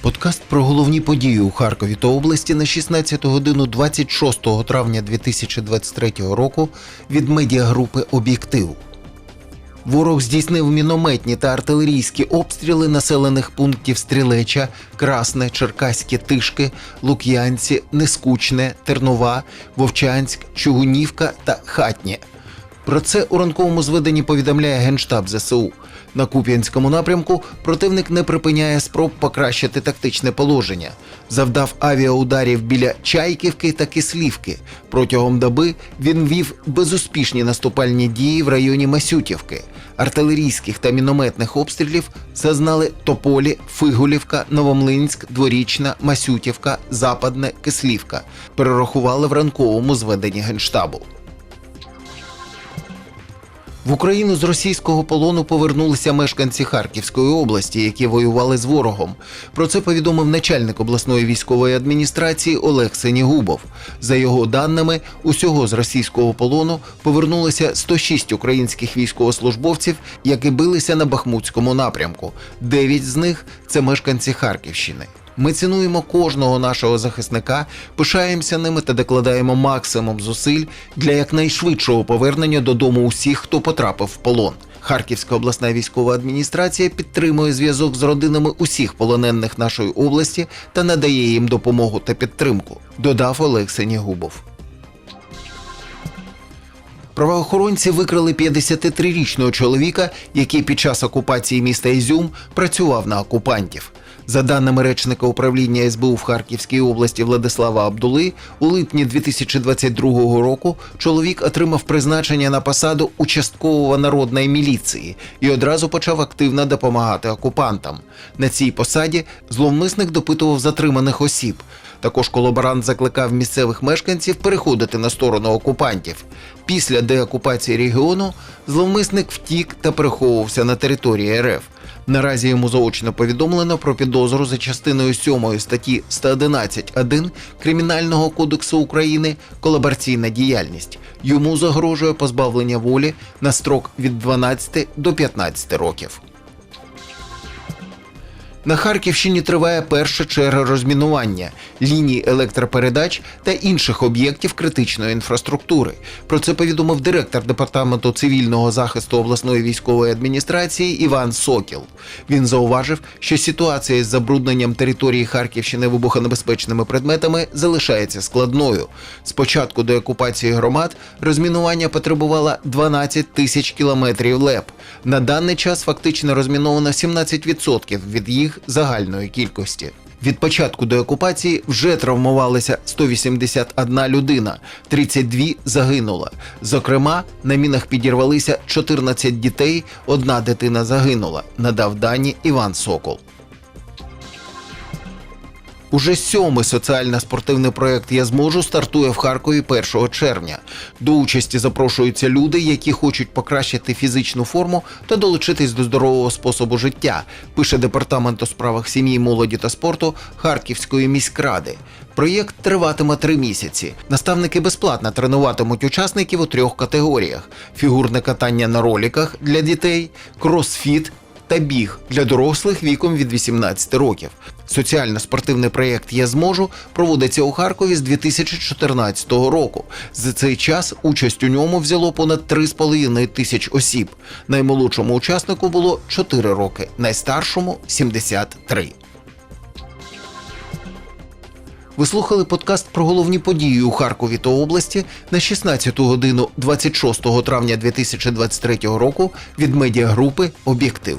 Подкаст про головні події у Харкові та області на 16 годину 26 травня 2023 року від медіагрупи Об'єктив. Ворог здійснив мінометні та артилерійські обстріли населених пунктів Стрілеча, Красне, Черкаське, Тишки, Лук'янці, Нескучне, Тернова, Вовчанськ, Чугунівка та Хатнє. Про це у ранковому зведенні повідомляє Генштаб ЗСУ. На Куп'янському напрямку противник не припиняє спроб покращити тактичне положення. Завдав авіаударів біля Чайківки та Кислівки. Протягом доби він вів безуспішні наступальні дії в районі Масютівки. Артилерійських та мінометних обстрілів зазнали Тополі, Фигулівка, Новомлинськ, Дворічна, Масютівка, Западне, Кислівка. Перерахували в ранковому зведенні Генштабу. В Україну з російського полону повернулися мешканці Харківської області, які воювали з ворогом. Про це повідомив начальник обласної військової адміністрації Олег Сенігубов. За його даними, усього з російського полону повернулося 106 українських військовослужбовців, які билися на Бахмутському напрямку. Дев'ять з них це мешканці Харківщини. Ми цінуємо кожного нашого захисника, пишаємося ними та докладаємо максимум зусиль для якнайшвидшого повернення додому усіх, хто потрапив в полон. Харківська обласна військова адміністрація підтримує зв'язок з родинами усіх полонених нашої області та надає їм допомогу та підтримку. Додав Олег Сенігубов. Правоохоронці викрили 53-річного чоловіка, який під час окупації міста Ізюм працював на окупантів. За даними речника управління СБУ в Харківській області Владислава Абдули, у липні 2022 року чоловік отримав призначення на посаду участкового народної міліції і одразу почав активно допомагати окупантам. На цій посаді зловмисник допитував затриманих осіб. Також колаборант закликав місцевих мешканців переходити на сторону окупантів. Після деокупації регіону зловмисник втік та переховувався на території РФ. Наразі йому заочно повідомлено про підозру за частиною 7 статті 111.1 Кримінального кодексу України колабораційна діяльність. Йому загрожує позбавлення волі на строк від 12 до 15 років. На Харківщині триває перша черга розмінування ліній електропередач та інших об'єктів критичної інфраструктури. Про це повідомив директор департаменту цивільного захисту обласної військової адміністрації Іван Сокіл. Він зауважив, що ситуація із забрудненням території Харківщини вибухонебезпечними предметами залишається складною. З початку деокупації громад розмінування потребувало 12 тисяч кілометрів леп. На даний час фактично розміновано 17% від їх загальної кількості. Від початку деокупації вже травмувалася 181 людина, 32 загинула. Зокрема, на мінах підірвалися 14 дітей, одна дитина загинула, надав дані Іван Сокол. Уже сьомий соціально-спортивний проект Я зможу стартує в Харкові 1 червня. До участі запрошуються люди, які хочуть покращити фізичну форму та долучитись до здорового способу життя. Пише департамент у справах сім'ї, молоді та спорту Харківської міськради. Проєкт триватиме три місяці. Наставники безплатно тренуватимуть учасників у трьох категоріях: фігурне катання на роліках для дітей, кросфіт та біг для дорослих віком від 18 років. Соціально-спортивний проєкт Я зможу проводиться у Харкові з 2014 року. За цей час участь у ньому взяло понад 3,5 тисяч осіб. Наймолодшому учаснику було 4 роки, найстаршому 73. Ви слухали подкаст про головні події у Харкові та області на 16 годину 26 травня 2023 року від медіагрупи Об'єктив.